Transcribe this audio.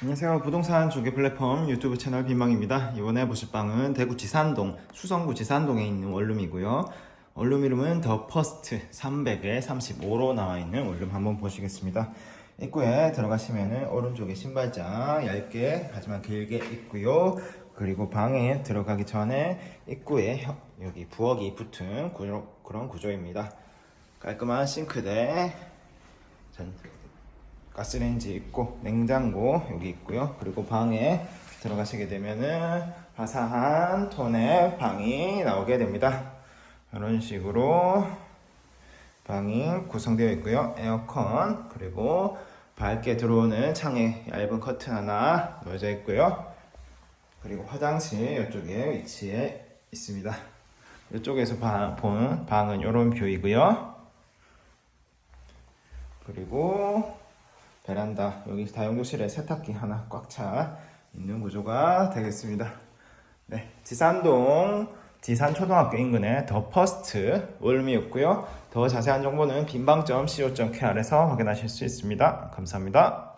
안녕하세요. 부동산 중개 플랫폼 유튜브 채널 빈방입니다. 이번에 보실 방은 대구 지산동, 수성구 지산동에 있는 원룸이고요. 원룸 이름은 더 퍼스트 300에 35로 나와 있는 원룸 한번 보시겠습니다. 입구에 들어가시면은 오른쪽에 신발장 얇게 하지만 길게 있고요. 그리고 방에 들어가기 전에 입구에 혀- 여기 부엌이 붙은 구조, 그런 구조입니다. 깔끔한 싱크대, 전 가스레인지 있고 냉장고 여기 있고요. 그리고 방에 들어가시게 되면은 화사한 톤의 방이 나오게 됩니다. 이런 식으로 방이 구성되어 있고요. 에어컨 그리고 밝게 들어오는 창에 얇은 커튼 하나 놓여져 있고요. 그리고 화장실 이쪽에 위치해 있습니다. 이쪽에서 방, 본 방은 이런 뷰이고요. 그리고 베란다 여기 다용도실에 세탁기 하나 꽉 차 있는 구조가 되겠습니다. 네, 지산동 지산초등학교 인근에 더 퍼스트 월미였고요. 더 자세한 정보는 빈방점 co.kr에서 확인하실 수 있습니다. 감사합니다.